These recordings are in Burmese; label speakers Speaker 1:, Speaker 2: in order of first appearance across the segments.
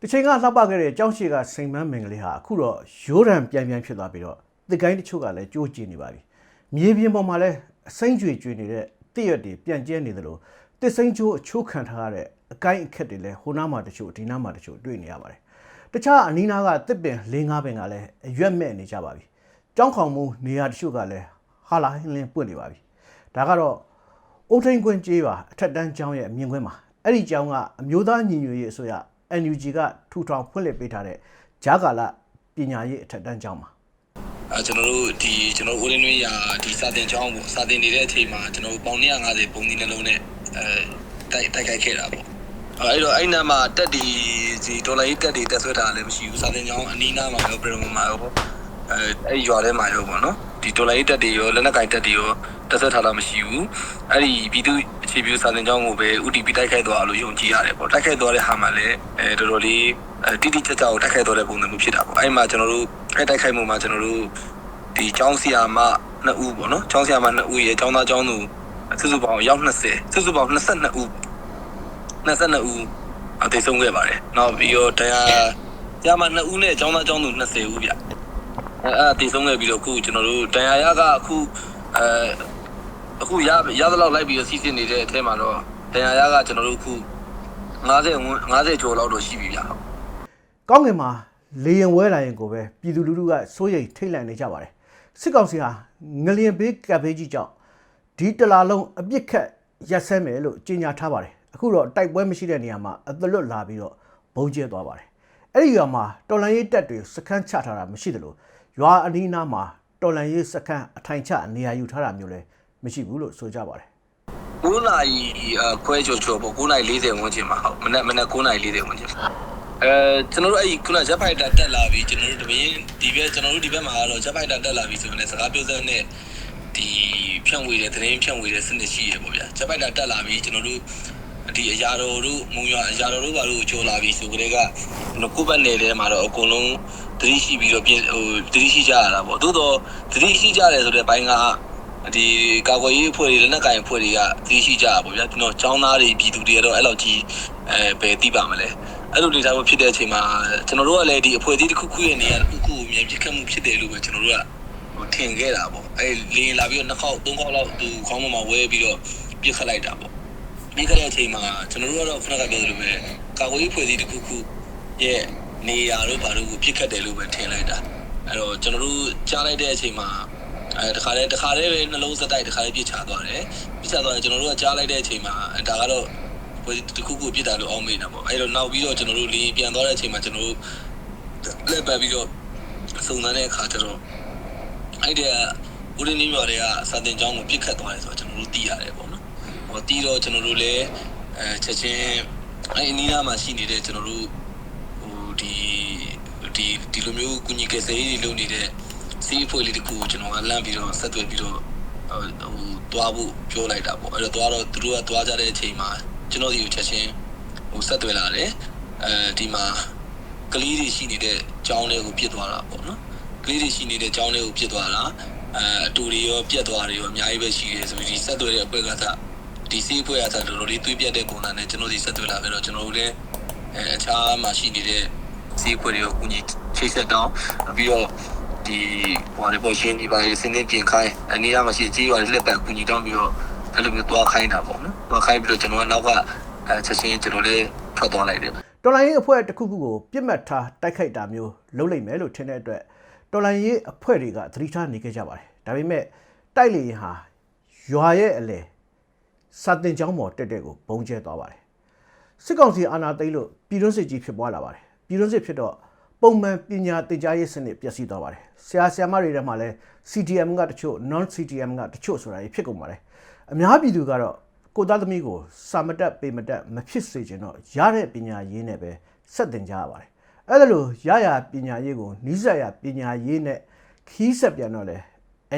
Speaker 1: တစ်ချိန်ကလှပခဲ့တဲ့ကြောင်းရှိကစိန်မန်းမင်္ဂလေးဟာအခုတော့ရိုးရံပြန်ပြန်ဖြစ်သွားပြီးတော့တစ်ကိုင်းတချို့ကလည်းကြိုးကျင်နေပါပြီမြေပြင်ပေါ်မှာလည်းအစိမ့်ကြွေကြွေနေတဲ့တည့်ရက်တွေပြန်ကျဲနေသလိုတစ်စိမ့်ချိုးအချိုးခံထားရတဲ့အကိုင်းအခက်တွေလည်းဟိုနားမှာတချို့ဒီနားမှာတချို့တွေ့နေရပါတယ်တခြားအနီးနားကတစ်ပင်၄၅ပင်ကလည်းအရွက်မဲ့နေကြပါပြီကြောင်းခေါင်မှုနေရာတချို့ကလည်းဟာလာဟင်းလင်းပွင့်နေပါပြီဒါကတော့အိုထိန်ကွင်းကျေးပါအထက်တန်းကျောင်းရဲ့အမြင်ကွင်းမှာအဲ့ဒီကျောင်းကအမျိုးသားညီညွတ်ရေးအစိုးရ NUG ကထူထောင်ဖွင့်လှစ်ပေးထားတဲ့ဂျာကာလပညာရေးအထက်တန်းကျောင်းမှာ
Speaker 2: အဲကျွန်တော်တို့ဒီကျွန်တော်ဦးရင်းတွင်းရာဒီစာတင်ကျောင်းပေါ့စာတင်နေတဲ့အချိန်မှာကျွန်တော်တို့ပေါင်150ပုံဒီနှလုံးနဲ့အဲတိုက်တိုက်ခိုက်ခဲ့တာပေါ့အဲအဲ့တော့အဲ့နာမှာတက်ဒီဒီဒေါ်လာကြီးတက်ဒီတက်ဆွဲထားတာလည်းမရှိဘူးစာတင်ကျောင်းအနီးနားမှာရောပြည်မှာရောအဲအဲ့ရွာထဲမှာရောပေါ့နော်ဒီဒေါ်လာကြီးတက်ဒီရောလက်နက်ကင်တက်ဒီရောတက်ဆွဲထားတာမရှိဘူးအဲ့ဒီပြည်သူ အခြေပြုစာတင်ကျောင်းကိုပဲ UTP တိုက်ခိုက်သွားလို့ယုံကြည်ရတယ်ပေါ့တိုက်ခိုက်သွားတဲ့ဟာမှာလည်းအဲတော်တော်လေးအဲတိတိကျကျကိုတိုက်ခိုက်သွားတဲ့ပုံစံမျိုးဖြစ်တာပေါ့အဲ့မှာကျွန်တော်တို့အဲ့တိုက်ခိုက်မှုမှာကျွန်တော်တို့ဒီကျောင်းဆရာမ2ဦးပေါ့နော်ကျောင်းဆရာမ2ဦးရဲ့ကျောင်းသားကျောင်းသူစုစုပေါင်းရောက်20စုစုပေါင်း22ဦး22ဦးအသေးဆုံးခဲ့ပါတယ်နောက်ပြီးတော့တရားဆရာမ2ဦးနဲ့ကျောင်းသားကျောင်းသူ20ဦးဗျအဲအဲ့အသေးဆုံးခဲ့ပြီးတော့အခုကျွန်တော်တို့တရားရကအခုအဲ အခုရရသလောက်လိုက်ပြီးတော့စီစဉ်နေတဲ့အထဲမှာတော့တရားရကကျွန်တော်တို့အခု90 50ကျော်လောက်တော့ရှိပြီဗျဟုတ်
Speaker 1: ကောင်းကင်မှာလေရင်ဝဲလာရင်ကိုပဲပြည်သူလူထုကစိုးရိမ်ထိတ်လန့်နေကြပါတယ်စစ်ကောင်စီဟာငလျင်ဘေးကပ်ဘေးကြီးကြောင့်ဒီတလာလုံးအပြစ်ခတ်ရက်ဆဲမယ်လို့ကြေညာထားပါတယ်အခုတော့တိုက်ပွဲမရှိတဲ့နေရာမှာအသလွတ်လာပြီးတော့ဘုံကျဲသွားပါတယ်အဲ့ဒီရွာမှာတော်လန်ရေးတပ်တွေစခန်းချထားတာမရှိသလိုရွာအနီးနားမှာတော်လန်ရေးစခန်းအထိုင်ချနေရာယူထားတာမျိုးလည်း မရှိဘူးလို့ဆိုကြပါတယ်
Speaker 2: 9နာရီအခွဲကျော်ကျော်ပေါ့9နာရီ40ဝန်းကျင်မှာဟုတ်မနက်မနက်9နာရီ40ဝန်းကျင်အဲကျွန်တော်တို့အဲ့ဒီခုနဂျက်ဖိုက်တာတက်လာပြီကျွန်တော်တို့တပင်းဒီဘက်ကျွန်တော်တို့ဒီဘက်မှာကတော့ဂျက်ဖိုက်တာတက်လာပြီဆိုရင်လည်းစကားပြောစက်နဲ့ဒီဖြန့်ဝေတဲ့သတင်းဖြန့်ဝေတဲ့စနစ်ရှိရပေါ့ဗျာဂျက်ဖိုက်တာတက်လာပြီကျွန်တော်တို့ဒီအရာတော်တို့မုံရအရာတော်တို့ဘာလို့ကြော်လာပြီဆိုကြတဲ့ကကျွန်တော်ကိုယ့်ဘက်နယ်ထဲမှာတော့အကုန်လုံးသတိရှိပြီးတော့ပြင်ဟိုသတိရှိကြရတာပေါ့သို့တော့သတိရှိကြတယ်ဆိုတဲ့ဘိုင်းက ဒီကာကွယ်ရေးအဖွဲ့တွေလက်နက်ကင်အဖွဲ့တွေကသိရှိကြတာပေါ့ဗျာကျွန်တော်ចောင်းသားတွေပြည်သူတွေကတော့အဲ့လောက်ကြီးအဲဘယ်သိပါမလဲအဲ့လိုဒေတာမျိုးဖြစ်တဲ့အချိန်မှာကျွန်တော်တို့ကလည်းဒီအဖွဲ့အစည်းတစ်ခုခုရဲ့နေရာတစ်ခုခုကိုမြင်ပြစ်ခတ်မှုဖြစ်တယ်လို့ပဲကျွန်တော်တို့ကဟိုထင်ခဲ့တာပေါ့အဲလင်းလာပြီးတော့နှစ်ခေါက်သုံးခေါက်လောက်သူခေါင်းပေါ်မှာဝဲပြီးတော့ပြစ်ခတ်လိုက်တာပေါ့ပြစ်ခတ်တဲ့အချိန်မှာကျွန်တော်တို့ကတော့ခုနကပြောသလိုပဲကာကွယ်ရေးအဖွဲ့အစည်းတစ်ခုခုရဲ့နေရာတို့ဘာလို့ကိုပြစ်ခတ်တယ်လို့ပဲထင်လိုက်တာအဲ့တော့ကျွန်တော်တို့ကြားလိုက်တဲ့အချိန်မှာ အဲတခါတည်းတခါတည်းပဲနှလုံးစက်တိုက်တခါတည်းပြစ်ချသွားတယ်ပြစ်ချသွားတယ်ကျွန်တော်တို့ကကြားလိုက်တဲ့အချိန်မှာအဲဒါကတော့ဘယ်တခုခုပြစ်တာလို့အောင်းမိနေတာပေါ့အဲတော့နောက်ပြီးတော့ကျွန်တော်တို့လင်းပြန်သွားတဲ့အချိန်မှာကျွန်တော်တို့လက်ပတ်ပြီးတော့စုံစမ်းတဲ့အခါကျတော့အဲ့ဒီဦးရင်းနေရွာတွေကစာတင်ကျောင်းကိုပြစ်ခတ်သွားတယ်ဆိုတော့ကျွန်တော်တို့သိရတယ်ပေါ့နော်ဟောတီးတော့ကျွန်တော်တို့လည်းအဲချက်ချင်းအဲ့အနီးနားမှာရှိနေတဲ့ကျွန်တော်တို့ဟိုဒီဒီဒီလိုမျိုးကုညီကယ်ဆယ်ရေးတွေလုပ်နေတဲ့ စီးဖွဲ့လေးတခုကိုကျွန်တော်ကလမ်းပြီးတော့ဆက်သွယ်ပြီးတော့ဟိုဟိုတွားဖို့ပြောလိုက်တာပေါ့အဲ့တော့တွားတော့သူတို့ကတွားကြတဲ့အချိန်မှာကျွန်တော်ဒီကိုချက်ချင်းဟိုဆက်သွယ်လာတယ်အဲဒီမှာကလေးတွေရှိနေတဲ့ကျောင်းလေးကိုပြစ်သွားတာပေါ့နော်ကလေးတွေရှိနေတဲ့ကျောင်းလေးကိုပြစ်သွားတာအဲအတူတွေရောပြက်သွားတွေရောအများကြီးပဲရှိတယ်ဆိုပြီးဒီဆက်သွယ်တဲ့အဖွဲ့ကသာဒီစီးဖွဲ့အစားတော်တော်လေးတွေးပြတ်တဲ့ပုံစံနဲ့ကျွန်တော်ဒီဆက်သွယ်လာပြီးတော့ကျွန်တော်တို့လည်းအဲအခြားမှာရှိနေတဲ့စီးဖွဲ့တွေကိုကူညီချိတ်ဆက်တော့ပြီးတော့ ဒီဟိုရပေါ်ရှင်းဒီပါစင်းနေပြင်ခိုင်းအနည်းအားမရှိကြီးရွာလက်ပံကူညီတောင်းပြီးတော့အဲ့လိုမျိုးတွားခိုင်းတာပေါ့နော်တွားခိုင်းပြီးတော့ကျွန်တော်ကနောက်ကအဲချက်ချင်းကျွန်တော်လေးထွက်သွားလိုက်တယ်
Speaker 1: တော်လိုင်းရေးအဖွဲ့တစ်ခုခုကိုပြစ်မှတ်ထားတိုက်ခိုက်တာမျိုးလုပ်လိုက်မယ်လို့ထင်တဲ့အတွက်တော်လိုင်းရေးအဖွဲ့တွေကသတိထားနေကြကြပါတယ်ဒါပေမဲ့တိုက်လေရင်ဟာရွာရဲ့အလဲစာတင်ကျောင်းပေါ်တက်တဲ့ကိုဘုံကျဲသွားပါတယ်စစ်ကောင်စီအာဏာသိမ်းလို့ပြည်တွင်းစစ်ကြီးဖြစ်ပွားလာပါတယ်ပြည်တွင်းစစ်ဖြစ်တော့ ပုံမှန်ပညာသင်ကြားရေးစနစ်ပျက်စီးသွားပါတယ်ဆရာဆရာမတွေထဲမှာလည်း CTM ကတချို့ non CTM ကတချို့ဆိုတာကြီးဖြစ်ကုန်ပါတယ်အများပြည်သူကတော့ကိုသားသမီးကိုစာမတက်ပေမတက်မဖြစ်စေချင်တော့ရတဲ့ပညာရေးနဲ့ပဲဆက်သင်ကြရပါတယ်အဲ့ဒါလို့ရရပညာရေးကိုနီးစပ်ရပညာရေးနဲ့ခီးဆက်ပြန်တော့လေ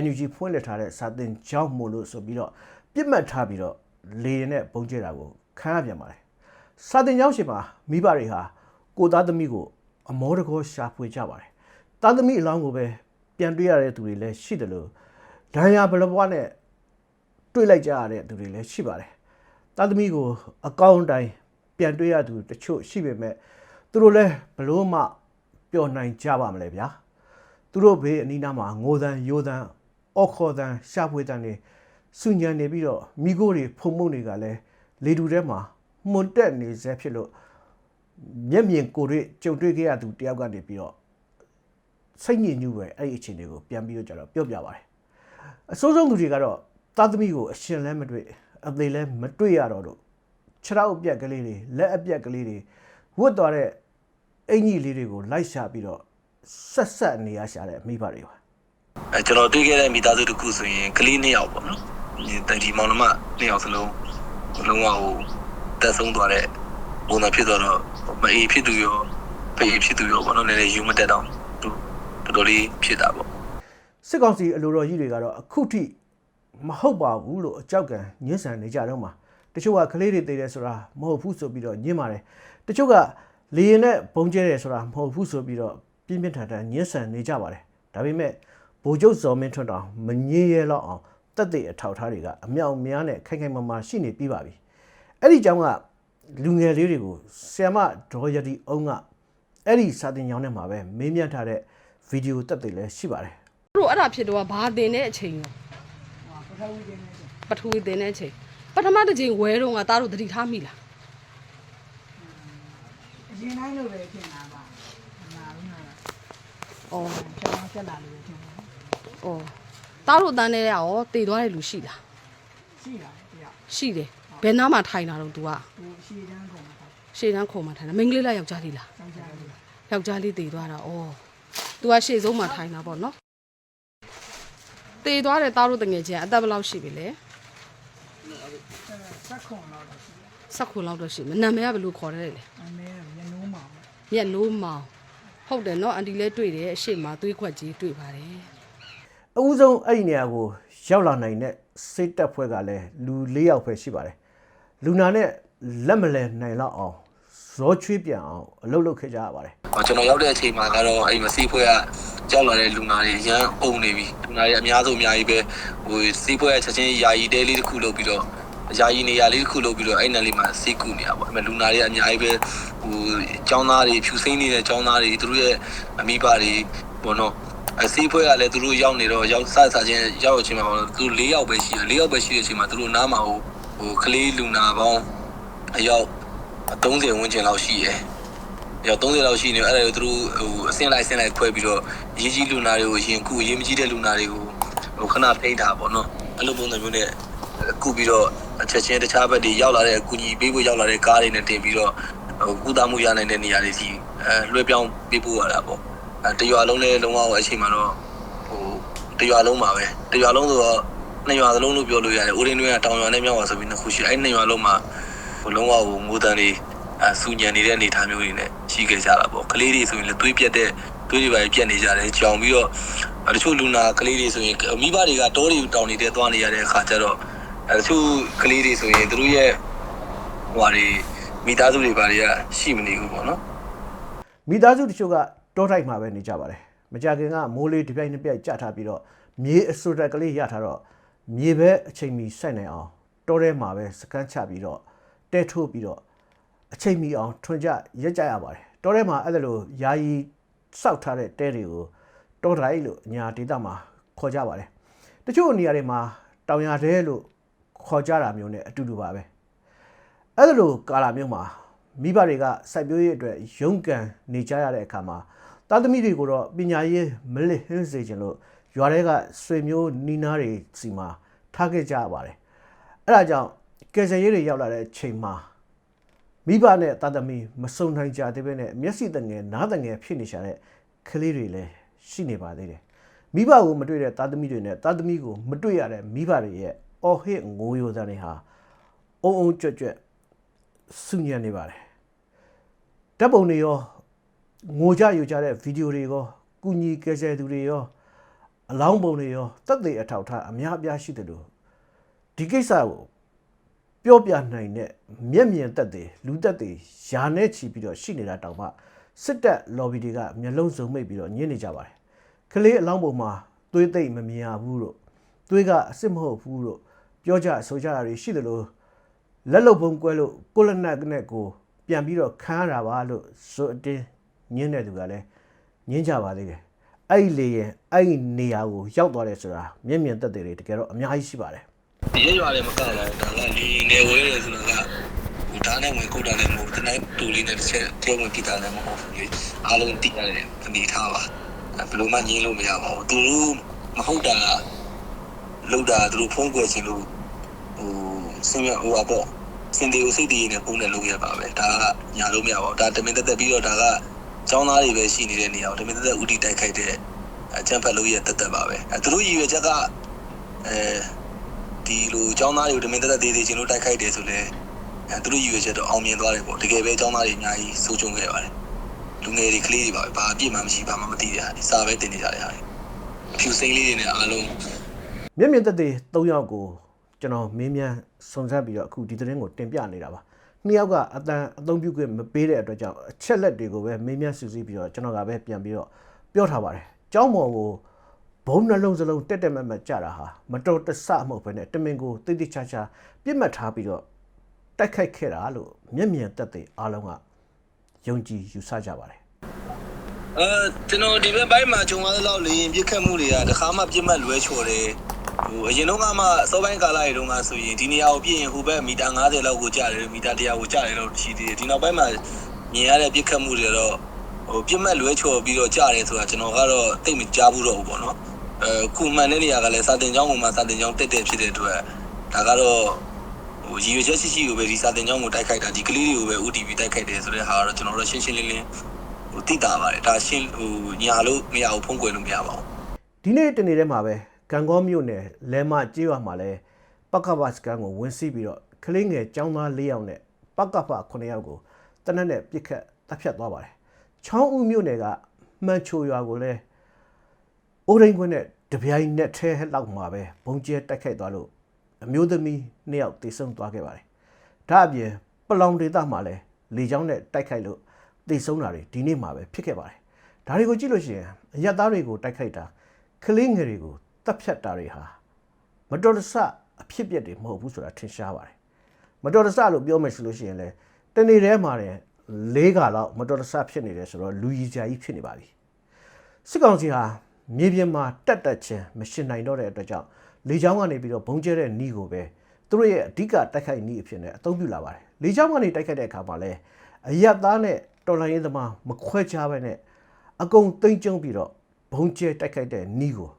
Speaker 1: NUG ဖွင့်လှစ်ထားတဲ့စာသင်ကျောင်းမို့လို့ဆိုပြီးတော့ပြစ်မှတ်ထားပြီးတော့လေရင်နဲ့ပုံကျဲတာကိုခံရပြန်ပါတယ်စာသင်ကျောင်းရှင်မှာမိဘတွေဟာကိုသားသမီးကို အမောတကောရှာဖွေကြပါတယ်သားသမီးအလောင်းကိုပဲပြန်တွေ့ရတဲ့သူတွေလည်းရှိတယ်လို့ဒဏ်ရာဘလဘွားနဲ့တွေ့လိုက်ကြရတဲ့သူတွေလည်းရှိပါတယ်။သားသမီးကိုအကောင့်တိုင်းပြန်တွေ့ရသူတချို့ရှိပေမဲ့သူတို့လည်းဘလို့မှပျော်နိုင်ကြပါမလဲဗျာသူတို့ဘေးအနီးနားမှာငိုတန်ယိုတန်အော်ခေါ်တန်ရှာဖွေတန်တွေစุญဉဏ်နေပြီးတော့မိကိုတွေဖုံမုံတွေကလည်းလေတူထဲမှာမွန်တက်နေစေဖြစ်လို့ မျက်မြင်ကိုယ်တွေ့ကြုံတွေ့ခဲ့ရသူတယောက်ကနေပြီးတော့စိတ်ညစ်ညူပဲအဲ့ဒီအခြေအနေကိုပြန်ပြီးတော့ကြတော့ပြောပြပါတယ်အစိုးဆုံးသူတွေကတော့သားသမီးကိုအရှင်လဲမတွေ့အသေးလဲမတွေ့ရတော့လို့ခြေထောက်အပြက်ကလေးတွေလက်အပြက်ကလေးတွေဝတ်သွားတဲ့အင်ကြီးလေးတွေကိုလိုက်ရှာပြီးတော့ဆက်ဆက်နေရရှာတဲ့မိဘတွေပါ
Speaker 2: အဲကျွန်တော်တွေ့ခဲ့တဲ့မိသားစုတစ်ခုဆိုရင်ကလေးနှစ်ယောက်ပေါ့နော်ဒီဒီမောင်နှမနှစ်ယောက်စလုံးလုံးဝဟိုတက်ဆုံးသွားတဲ့ ဘုံတော်ဖြစ်သွားတော့မအေးဖြစ်သူရောဖေးဖြစ်သူရောဘောနော်နည်းနည်းယူမတက်တော့သူတော်တော်လေးဖြစ်တာပေါ့
Speaker 1: စစ်ကောင်စီအလိုတော်ကြီးတွေကတော့အခုထိမဟုတ်ပါဘူးလို့အကြောက်ကံညှဉ်းဆန်နေကြတော့မှာတချို့ကကလေးတွေတည်တယ်ဆိုတာမဟုတ်ဘူးဆိုပြီးတော့ညှဉ်းပါတယ်တချို့ကလေရင်နဲ့ဘုံကျဲတယ်ဆိုတာမဟုတ်ဘူးဆိုပြီးတော့ပြင်းပြင်းထန်ထန်ညှဉ်းဆန်နေကြပါတယ်ဒါပေမဲ့ဗိုလ်ချုပ်ဇော်မင်းထွန်းတောင်မငြင်းရဲတော့အောင်တက်တဲ့အထောက်အထားတွေကအမြောက်အများနဲ့ခိုင်ခိုင်မာမာရှိနေပြီးပါပြီအဲ့ဒီကြောင့်က လူငယ်လေးတွေကိုဆီယမဒေါ်ရတီအုံးကအဲ့ဒီစာတင်ကြောင်းထဲမှာပဲမေးမြန်းထားတဲ့ဗီဒီယိုတက်တွေလည်းရှိပါတယ်
Speaker 3: သူတို့အဲ့ဒါဖြစ်တော့ဘာတင်တဲ့အချိန်ရောပထဝီတင်တဲ့အချိန်ပထမတစ်ချိန်ဝဲတော့ကသားတို့သတိထားမိလား
Speaker 4: အရင်တိုင်းလိုပဲဖြစ်နေတာပါမနာဘူးနော်
Speaker 3: အော်
Speaker 4: ဖြောင်းဖြက်လာလို့ပဲထင်တယ်
Speaker 3: အော်သားတို့တန်းနေတဲ့ရောတည်သွားတဲ့လူရှိလား
Speaker 4: ရှိတာတယောက်
Speaker 3: ရှိတယ် ဘယ်နားမှာထိုင်တာတော့ तू က
Speaker 4: ဟိုရှည်တန်းကုန်တာ
Speaker 3: ရှေ့တန်းခုံမှာထိုင်တာမိန်းကလေးလားယောက်ျားလေးလား
Speaker 4: တောင်းကြတယ်
Speaker 3: ယောက်ျားလေးတည်သွားတာအော် तू ကရှေ့ဆုံးမှာထိုင်တာပေါ့နော်တည်သွားတဲ့သားတို့တငယ်ချင်းအသက်ဘယ်လောက်ရှိပြီလဲ
Speaker 4: စက်ခွန်တော့ရှိတယ်
Speaker 3: ဆက်ခုလောက်တော့ရှိမနာမည်ကဘယ်လိုခေါ်ရလဲလဲ
Speaker 4: အမဲရနိုးမှာပဲ
Speaker 3: မျက်လုံးမောင်ဟုတ်တယ်နော်အန်တီလည်းတွေ့တယ်အရှိမသွေးခွက်ကြီးတွေ့ပါတယ်
Speaker 1: အဦးဆုံးအဲ့ဒီနေရာကိုရောက်လာနိုင်တဲ့စိတ်တက်ဖွဲ့ကလည်းလူ၄ယောက်ပဲရှိပါတယ် လူနာနဲ့လက်မလဲနိုင်တော့အောင်ဇောချွေးပြန်အောင်အလုပ်လုပ်ခဲ့ကြရပါတယ်။
Speaker 2: ကျွန်တော်ရောက်တဲ့အချိန်မှာကတော့အဲ့မစီးဖွဲကကြောက်လာတဲ့လူနာတွေရမ်းအုံနေပြီ။လူနာတွေအများဆုံးအများကြီးပဲဟိုစီးဖွဲကချက်ချင်းယာယီတဲလေးတစ်ခုလုပ်ပြီးတော့ယာယီနေရာလေးတစ်ခုလုပ်ပြီးတော့အဲ့နယ်လေးမှာစီးကူနေတာပေါ့။အဲ့မဲ့လူနာတွေအများကြီးပဲဟိုចောင်းသားတွေဖြူစိမ့်နေတဲ့ចောင်းသားတွေသူတို့ရဲ့အမိဘတွေဘောနော်အစီးဖွဲကလည်းသူတို့ရောက်နေတော့ရောက်စစချင်းရောက်ရချင်းမှာပေါ့နော်သူတို့၄ယောက်ပဲရှိတယ်၄ယောက်ပဲရှိတဲ့အချိန်မှာသူတို့နားမှာဟို ဟိုကလေးလူနာပေါင်းအယောက်30ဝန်းကျင်လောက်ရှိရယ်ရောက်30လောက်ရှိနေအဲ့ဒါကိုသူတို့ဟိုအစင်းလိုက်အစင်းလိုက်ခွဲပြီးတော့ရေးကြီးလူနာတွေကိုရင်ခုရေးမကြီးတဲ့လူနာတွေကိုဟိုခဏဖိတ်တာပေါ့နော်အဲ့လိုပုံစံမျိုးနဲ့ခုပြီးတော့ချက်ချင်းတခြားဘက်တွေရောက်လာတဲ့အကူကြီးပေးဖို့ရောက်လာတဲ့ကားတွေနဲ့တင်ပြီးတော့ဟိုကုသမှုရနိုင်တဲ့နေရာတွေစီအဲလွှဲပြောင်းပေးဖို့ရတာပေါ့အဲတရွာလုံးလဲလုံးဝအချိန်မှာတော့ဟိုတရွာလုံးပါပဲတရွာလုံးဆိုတော့ နှစ်ရွာသလုံးလို့ပြောလို့ရတယ်ဦးရင်းတွင်းကတောင်ရွာနဲ့မြောက်ရွာဆိုပြီးနှစ်ခုရှိအဲ့နှစ်ရွာလုံးမှာဟိုလုံးဝဟိုငိုတန်တွေအဲစူညံနေတဲ့အနေအထားမျိုးတွေနဲ့ရှိခဲ့ကြတာပေါ့ကလေးတွေဆိုရင်လည်းသွေးပြက်တဲ့သွေးတွေပါပြက်နေကြတယ်ကြောင်ပြီးတော့အဲတချို့လူနာကလေးတွေဆိုရင်မိဘတွေကတောတွေတောင်နေတဲ့သွားနေရတဲ့အခါကျတော့အဲတချို့ကလေးတွေဆိုရင်သူတို့ရဲ့ဟိုဟာတွေမိသားစုတွေဘာတွေကရှိမနေဘူးပေါ့နော်
Speaker 1: မိသားစုတချို့ကတောတိုက်မှာပဲနေကြပါတယ်မကြခင်ကမိုးလေးတစ်ပြိုင်တစ်ပြိုင်ကြထားပြီးတော့မြေအစိုးတက်ကလေးရထားတော့ မြေပဲအချိန်မီစိုက်နိုင်အောင်တောထဲမှာပဲစကန်းချပြီးတော့တဲထိုးပြီးတော့အချိန်မီအောင်ထွန်ကြရက်ကြရပါတယ်တောထဲမှာအဲ့ဒါလိုယာယီစောက်ထားတဲ့တဲတွေကိုတောတိုက်လို့ညာဒေတာမှာခေါ်ကြပါတယ်တချို့နေရာတွေမှာတောင်ရတဲလို့ခေါ်ကြတာမျိုးနဲ့အတူတူပါပဲအဲ့ဒါလိုကာလာမျိုးမှာမိဘတွေကစိုက်ပျိုးရေးအတွက်ရုန်းကန်နေကြရတဲ့အခါမှာသားသမီးတွေကိုတော့ပညာရေးမလစ်ဟင်းစေချင်လို့ ရွာတွေကဆွေမျိုးနီးနားတွေစီမှာထားခဲ့ကြရပါတယ်အဲ့ဒါကြောင့်ကယ်ဆယ်ရေးတွေရောက်လာတဲ့ချိန်မှာမိဘနဲ့သားသမီးမစုံနိုင်ကြသေးဘဲနဲ့မျက်စိတငယ်နားတငယ်ဖြစ်နေရှာတဲ့ကလေးတွေလည်းရှိနေပါသေးတယ်မိဘကိုမတွေ့တဲ့သားသမီးတွေနဲ့သားသမီးကိုမတွေ့ရတဲ့မိဘတွေရဲ့အော်ဟစ်ငိုယိုသံတွေဟာအုံအုံကြွက်ကြွက်စုညံနေပါတယ်ဓာတ်ပုံတွေရောငိုကြယူကြတဲ့ဗီဒီယိုတွေရောကုညီကယ်ဆယ်သူတွေရော အလောင်းပုံတွေရောတက်သေးအထောက်ထားအများအပြားရှိတယ်လို့ဒီကိစ္စကိုပြောပြနိုင်တဲ့မျက်မြင်သက်သေလူသက်သေယာနဲ့ချီပြီးတော့ရှိနေတာတောင်မှစစ်တပ် lobby တွေကမျက်လုံးစုံမိတ်ပြီးတော့ညှင်းနေကြပါတယ်ကလေးအလောင်းပုံမှာသွေးသိမ့်မမြင်ရဘူးလို့သွေးကအစ်စ်မဟုတ်ဘူးလို့ပြောကြဆိုကြတာတွေရှိတယ်လို့လက်လုံပုံကွဲလို့ကိုလက်နက်နဲ့ကိုပပြန်ပြီးတော့ခံရတာပါလို့ဆိုအတင်းညင်းတဲ့သူကလည်းညင်းကြပါသေးတယ် အဲ့ဒီလေရင်အဲ့ဒီနေရာကိုရောက်သွားတယ်ဆိုတာမျက်မြင်သက်သေတွေတကယ်တော့အများကြီးရှိပါတယ်
Speaker 2: ဒီရွာလည်းမကပါဘူးဒါကဒီနေဝဲရဲဆိုတာကဟိုဒါနဲ့ဝင်ကိုတာလည်းမဟုတ်ဘူးတနေ့တူလေးနဲ့တစ်ချက်ထဲဝင်ပြတာလည်းမဟုတ်ဘူးအားလုံးသိရတယ်အနေထားပါဘယ်လိုမှညင်းလို့မရပါဘူးသူတို့မဟုတ်တာလောက်တာသူတို့ဖုံးကွယ်ခြင်းလို့ဟိုဆင်းရဟိုပါပေါ့စင်တီကိုစိတ်တည်နေပုံနဲ့လုပ်ရပါပဲဒါကညာလို့မရပါဘူးဒါတမင်တက်တက်ပြီးတော့ဒါက ចောင်းသားတွေပဲရှိနေတဲ့နေရာကိုတမင်တက်တက်ဥတီတိုက်ခိုက်တဲ့အချမ်းဖက်လို့ရတက်တက်ပါပဲအဲသူတို့ရည်ရွယ်ချက်ကအဲဒီလိုចောင်းသားတွေကိုတမင်တက်တက်သေးသေးချင်းလို့တိုက်ခိုက်တယ်ဆိုလဲအဲသူတို့ရည်ရွယ်ချက်တော့အောင်မြင်သွားတယ်ပေါ့တကယ်ပဲចောင်းသားတွေအများကြီးစိုးချုံခဲ့ပါတယ်လူငယ်တွေကလေးတွေပါပဲဘာအပြစ်မှမရှိဘာမှမသိတဲ့ဟာဒီစာပဲတင်နေကြတဲ့ဟာတွေအဖြူစိမ့်လေးတွေနဲ့အားလုံး
Speaker 1: မျက်မြင်သက်သေ၃ယောက်ကိုကျွန်တော်မင်းမြန်စုံစမ်းပြီးတော့အခုဒီသတင်းကိုတင်ပြနေတာပါ နှစ်ယောက်ကအတန်အသုံးပြုခွင့်မပေးတဲ့အတွက်ကြောင့်အချက်လက်တွေကိုပဲမေးမြန်းစစ်ဆေးပြီးတော့ကျွန်တော်ကပဲပြန်ပြီးတော့ပြောထားပါတယ်။ကျောင်းပေါ်ကိုဘုံနှလုံးစလုံးတက်တက်မတ်မတ်ကြတာဟာမတော်တဆမဟုတ်ဘဲနဲ့တမင်ကိုတိတိကျကျပြစ်မှတ်ထားပြီးတော့တိုက်ခိုက်ခဲ့တာလို့မျက်မြင်သက်သေအားလုံးကယုံကြည်ယူဆကြပါတယ်။
Speaker 2: အဲကျွန်တော်ဒီဘက်ပိုင်းမှာဂျုံလာတဲ့လောက်လေရင်ပြစ်ခတ်မှုတွေကတခါမှပြစ်မှတ်လွဲချော်တယ်။ ဟိုအရင်တော့ကမှစောပိုင်းကာလတွေတုန်းကဆိုရင်ဒီနေရာကိုပြည့်ရင်ဟိုဘက်မီတာ90လောက်ကိုကြာတယ်မီတာ100ကိုကြာတယ်လို့ရှိသေးတယ်ဒီနောက်ပိုင်းမှာမြင်ရတဲ့ပြစ်ခတ်မှုတွေတော့ဟိုပြစ်မှတ်လွဲချော်ပြီးတော့ကြာတယ်ဆိုတာကျွန်တော်ကတော့သိမကြားဘူးတော့ဘူးပေါ့နော်အဲခုမှန်တဲ့နေရာကလည်းစာတင်ကျောင်းပေါ်မှာစာတင်ကျောင်းတက်တက်ဖြစ်တဲ့အတွက်ဒါကတော့ဟိုရည်ရွယ်ချက်ရှိရှိကိုပဲဒီစာတင်ကျောင်းကိုတိုက်ခိုက်တာဒီကလေးတွေကိုပဲ UTV တိုက်ခိုက်တယ်ဆိုတဲ့ဟာကတော့ကျွန်တော်တို့ရှင်းရှင်းလင်းလင်းဟိုတိတာပါတယ်ဒါရှင်းဟိုညာလို့မရဘူးဖုံးကွယ်လို့မရပါဘူး
Speaker 1: ဒီနေ့တနေ့တည်းမှာပဲ ဂံကောမြို့နယ်လဲမကျေးရွာမှာလဲပကပစကန်ကိုဝင်စီးပြီးတော့ကလေးငယ်ចောင်းသား၄ယောက်နဲ့ပကပ9ယောက်ကိုတနက်နဲ့ပြစ်ခတ်တပ်ဖြတ်သွားပါတယ်။ချောင်းဦးမြို့နယ်ကမှန်ချိုရွာကိုလဲအိုးရင်းခွင်းနဲ့တပြိုင်နက်ထဲလောက်မှာပဲဘုံကျဲတိုက်ခိုက်သွားလို့အမျိုးသမီး၂ယောက်တေဆုံးသွားခဲ့ပါတယ်။ဒါအပြင်ပလောင်ဒေသမှာလဲလေချောင်းနဲ့တိုက်ခိုက်လို့တေဆုံးတာတွေဒီနေ့မှာပဲဖြစ်ခဲ့ပါတယ်။ဒါတွေကိုကြည့်လို့ရှိရင်အရက်သားတွေကိုတိုက်ခိုက်တာကလေးငယ်တွေကို တပ်ဖြတ်တာတွေဟာမတော်တဆအဖြစ်အပျက်တွေမဟုတ်ဘူးဆိုတာထင်ရှားပါတယ်။မတော်တဆလို့ပြောမယ်ဆိုလို့ရှိရင်လေတနေ့တည်းမှာတဲ့လေးကလောက်မတော်တဆဖြစ်နေတယ်ဆိုတော့လူကြီးကြာကြီးဖြစ်နေပါပြီ။စစ်ကောင်စီဟာမြေပြင်မှာတက်တက်ချင်းမရှင်နိုင်တော့တဲ့အတွက်ကြောင့်လေကြောင်းကနေပြီးတော့ဘုံကျဲတဲ့နီးကိုပဲသူတို့ရဲ့အဓိကတိုက်ခိုက်နီးအဖြစ်နဲ့အသုံးပြုလာပါတယ်။လေကြောင်းကနေတိုက်ခိုက်တဲ့အခါမှာလဲအယက်သားနဲ့တော်လိုင်းရေးသမားမခွဲခြားပဲနဲ့အကုန်သိမ့်ကျုံပြီးတော့ဘုံကျဲတိုက်ခိုက်တဲ့နီးကို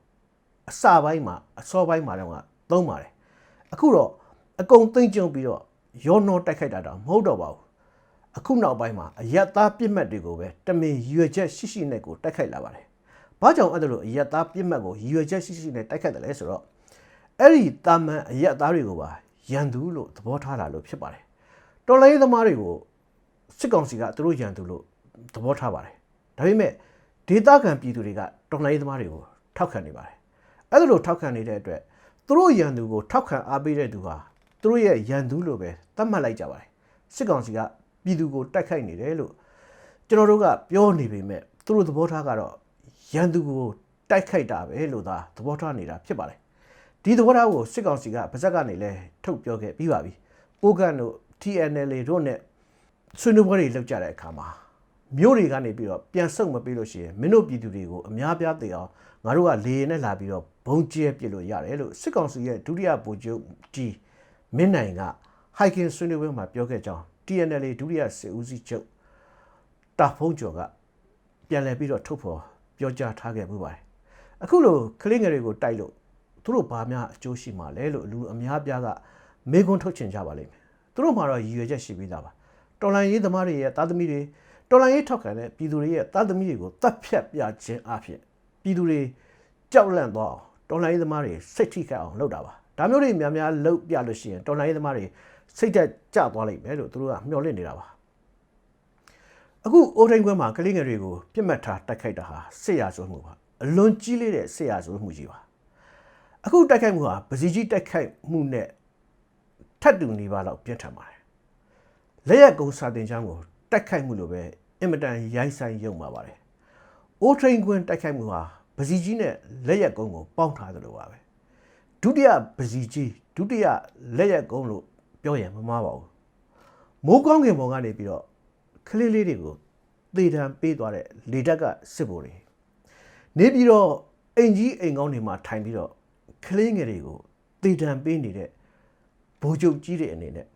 Speaker 1: အစပိုင်းမှာအစောပိုင်းမှာတော့ကသုံးပါတယ်အခုတော့အကုန်သိမ့်ကျုံပြီးတော့ရောနှောတိုက်ခိုက်တာတော့မဟုတ်တော့ပါဘူးအခုနောက်ပိုင်းမှာအယက်သားပြစ်မှတ်တွေကိုပဲတမင်ရွယ်ချက်ရှိရှိနဲ့ကိုတိုက်ခိုက်လာပါတယ်ဘာကြောင့်အဲ့ဒါလို့အယက်သားပြစ်မှတ်ကိုရွယ်ချက်ရှိရှိနဲ့တိုက်ခိုက်တယ်လဲဆိုတော့အဲ့ဒီတာမန်အယက်သားတွေကိုပါရန်သူလို့သဘောထားတာလို့ဖြစ်ပါတယ်တော်လိုင်းသမားတွေကိုစစ်ကောင်စီကသူတို့ရန်သူလို့သဘောထားပါတယ်ဒါပေမဲ့ဒေသခံပြည်သူတွေကတော်လိုင်းသမားတွေကိုထောက်ခံနေပါတယ် အဲ့ဒါလို့ထောက်ခံနေတဲ့အတွက်သူတို့ရန်သူကိုထောက်ခံအားပေးတဲ့သူဟာသူတို့ရဲ့ရန်သူလို့ပဲသတ်မှတ်လိုက်ကြပါတယ်စစ်ကောင်စီကပြည်သူကိုတိုက်ခိုက်နေတယ်လို့ကျွန်တော်တို့ကပြောနေပေမဲ့သူတို့သဘောထားကတော့ရန်သူကိုတိုက်ခိုက်တာပဲလို့သာသဘောထားနေတာဖြစ်ပါတယ်ဒီသဘောထားကိုစစ်ကောင်စီကဗဇက်ကနေလဲထုတ်ပြောခဲ့ပြီးပါပြီပိုကန်တို့ TNL တို့နဲ့ဆွေးနွေးပွဲတွေလုပ်ကြတဲ့အခါမှာမြို့တွေကနေပြီးတော့ပြန်ဆုတ်မပေးလို့ရှိရင်မင်းတို့ပြည်သူတွေကိုအများပြားသိအောင်ငါတို့ကလေရင်နဲ့လာပြီးတော့ ဘုံကျဲပြစ်လို့ရတယ်လို့စစ်ကောင်စီရဲ့ဒုတိယဗိုလ်ချုပ်ကြီးမင်းနိုင်ကဟိုက်ကင်ဆွေးနွေးပွဲမှာပြောခဲ့ကြောင်း TNL ဒုတိယစစ်ဦးစီးချုပ်တာဖုံးကျော်ကပြန်လည်ပြီးတော့ထုတ်ဖော်ပြောကြားထားခဲ့မှုပါတယ်အခုလိုကလင်းငယ်တွေကိုတိုက်လို့သူတို့ဘာများအကျိုးရှိမှာလဲလို့လူအများပြားကမေးခွန်းထုတ်ချင်ကြပါလိမ့်မယ်သူတို့မှာတော့ရည်ရွယ်ချက်ရှိပြီးသားပါတော်လန်ရေးသမားတွေရဲ့သားသမီးတွေတော်လန်ရေးထောက်ခံတဲ့ပြည်သူတွေရဲ့သားသမီးတွေကိုတတ်ဖြတ်ပြခြင်းအဖြစ်ပြည်သူတွေကြောက်လန့်သွားအောင် တော်လန်ရေးသမားတွေစိတ်ထိခိုက်အောင်လုပ်တာပါဒါမျိုးတွေများများလုပ်ပြလို့ရှိရင်တော်လန်ရေးသမားတွေစိတ်သက်ကြသွားလိမ့်မယ်လို့သူတို့ကမျှော်လင့်နေတာပါအခုအိုတိုင်းခွဲမှာကလေးငယ်တွေကိုပြစ်မှတ်ထားတိုက်ခိုက်တာဟာစစ်ရာဇဝတ်မှုပါအလွန်ကြီးလေးတဲ့စစ်ရာဇဝတ်မှုကြီးပါအခုတိုက်ခိုက်မှုဟာပစီကြီးတိုက်ခိုက်မှုနဲ့ထပ်တူနေပါတော့ပြင်းထန်ပါတယ်လက်ရက်ကုန်းစာတင်ချမ်းကိုတိုက်ခိုက်မှုလိုပဲအင်မတန်ရိုင်းဆိုင်ရုံပါပါတယ်အိုထိန်ခွင်းတိုက်ခိုက်မှုဟာပ စီကြီးနဲ့လက်ရက်ကုန်းကိုပေါင်းထားသလိုပါပဲဒုတိယပစီကြီးဒုတိယလက်ရက်ကုန်းလို့ပြောရင်မမှားပါဘူးမိုးကောင်းကင်ဘုံကနေပြီးတော့ကလေးလေးတွေကိုသေတံပေးသွားတဲ့လေတက်ကစစ်ဗိုလ်တွေနေပြီးတော့အိမ်ကြီးအိမ်ကောင်းတွေမှာထိုင်ပြီးတော့ကလေးငယ်တွေကိုသေတံပေးနေတဲ့ဘိုးချုပ်ကြီးတွေအနေနဲ့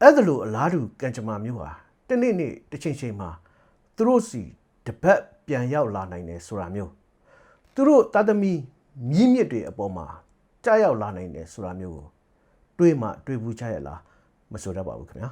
Speaker 1: အဲ့ဒါလိုအလားတူကံကြမ္မာမျိုးဟာတစ်နေ့နေ့တစ်ချိန်ချိန်မှာသူတို့စီတပတ် ပြန်ရောက်လာနိုင်တယ်ဆိုတာမျိုးသူတို့တာသမီမြင်းမြစ်တွေအပေါ်မှာကြားရောက်လာနိုင်တယ်ဆိုတာမျိုးကိုတွေးမှတွေးဘူးကြရလားမဆိုတတ်ပါဘူးခင်ဗျာ